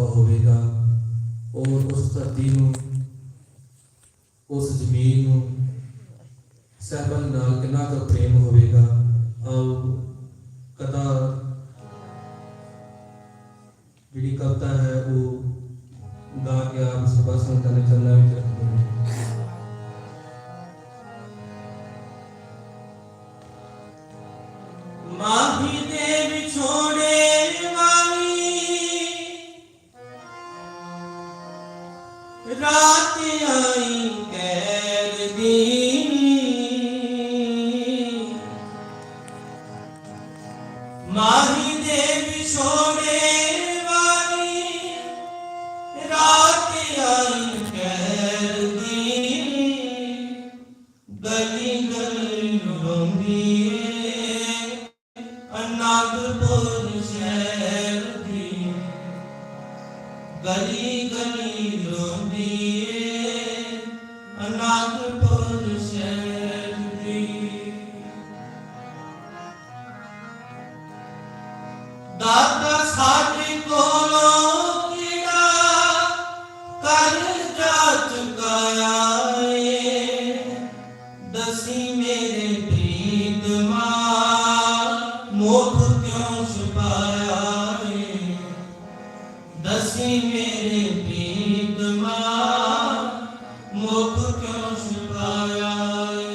ਮੁਨਾਫਾ ਹੋਵੇਗਾ ਔਰ ਉਸ ਧਰਤੀ ਨੂੰ, ਉਸ ਜ਼ਮੀਨ ਨੂੰ ਸਹਿਬਨ ਨਾਲ ਕਿੰਨਾ ਕੁ ਪ੍ਰੇਮ ਹੋਵੇਗਾ? ਆਓ ਕਥਾ, ਜਿਹੜੀ ਕਵਿਤਾ ਹੈ ਉਹ ਗਾ ਕੇ ਆਪ ਸਭਾ ਸੰਗਤਾਂ ਦੇ ਚਰਨਾਂ ਵਿੱਚ ਰੱਖਦੇ ਹਾਂ ਰਾਤ ਆਈ ਕੈਦ ਦੀ ਮਾਹੀ ਦੇ ਵਿਛੋੜੇ ਵਾਲੀ ਰਾਤ ਆਈ ਮੁਖ ਕਿਉਂ ਛੁਪਾਇਆ ਏ ਦਸੀ ਮੇਰੇ ਪ੍ਰੀਤਮਾ ਮੁਖ ਕਿਉਂ ਛੁਪਾਇਆ ਏ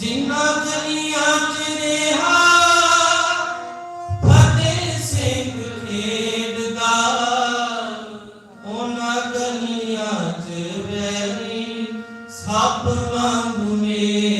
ਜਿਨ੍ਹਾਂ ਗਲੀਆਂ ਚ ਰਿਹਾ ਫਤਿਹ ਸਿੰਘ ਖੇਡਦਾ ਉਹਨਾਂ ਗਲੀਆਂ ਚ ਵੈਰੀ ਸੱਪ ਵਾਂਗ ਮੇਲਦਾ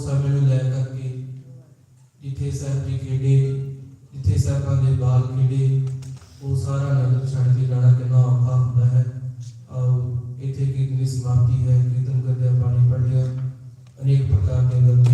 ਸਮੇਂ ਨੂੰ ਲੈ ਕਰਕੇ, ਜਿੱਥੇ ਸਾਹਿਬ ਜੀ ਖੇਡੇ, ਜਿੱਥੇ ਸਾਹਿਬਾਂ ਦੇ ਬਾਲ ਖੇਡੇ, ਉਹ ਸਾਰਾ ਨਗਰ ਛੱਡ ਕੇ ਜਾਣਾ ਕਿੰਨਾ ਔਖਾ ਹੁੰਦਾ ਹੈ। ਆਓ, ਇੱਥੇ ਕੀਰਤਨ ਸਮਾਪਤੀ ਹੈ ਕੀਰਤਨ ਕਰਦਿਆਂ ਬਾਣੀ ਪੜ੍ਹਿਆ ਅਨੇਕ ਪ੍ਰਕਾਰ ਦੇ ਗਲਤੀਆਂ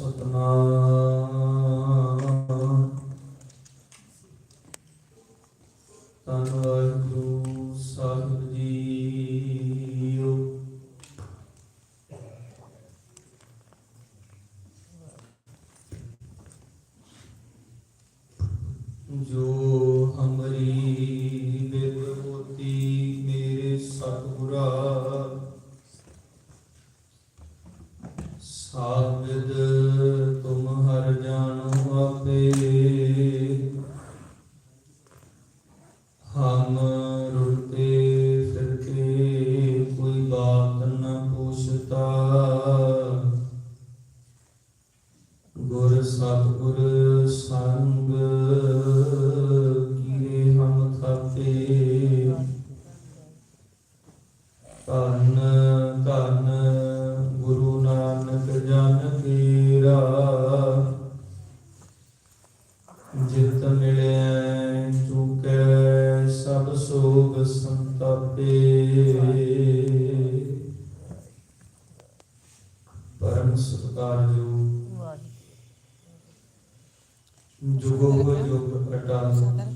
ਸਤਨਾਮ ਪੋਸਤਾ ਗੁਰ ਸਤਗੁਰ ਸੰਗ ਕੀਏ ਹਮ ਖਾਤੇ ਤਨ ਤਨ ਗੁਰੂ ਨਾਨਕ ਜਨ ਤੇਰਾ। ਜਿਤ ਮਿਲਿਆ ਚੁਕੈ ਸਭ ਸੋਗ ਸੰਤਾਪੇ। ਪਰਮ ਸਤਿਕਾਰਯੋਗ। ਜੁਗੋ ਜੁਗ ਅਟਲ।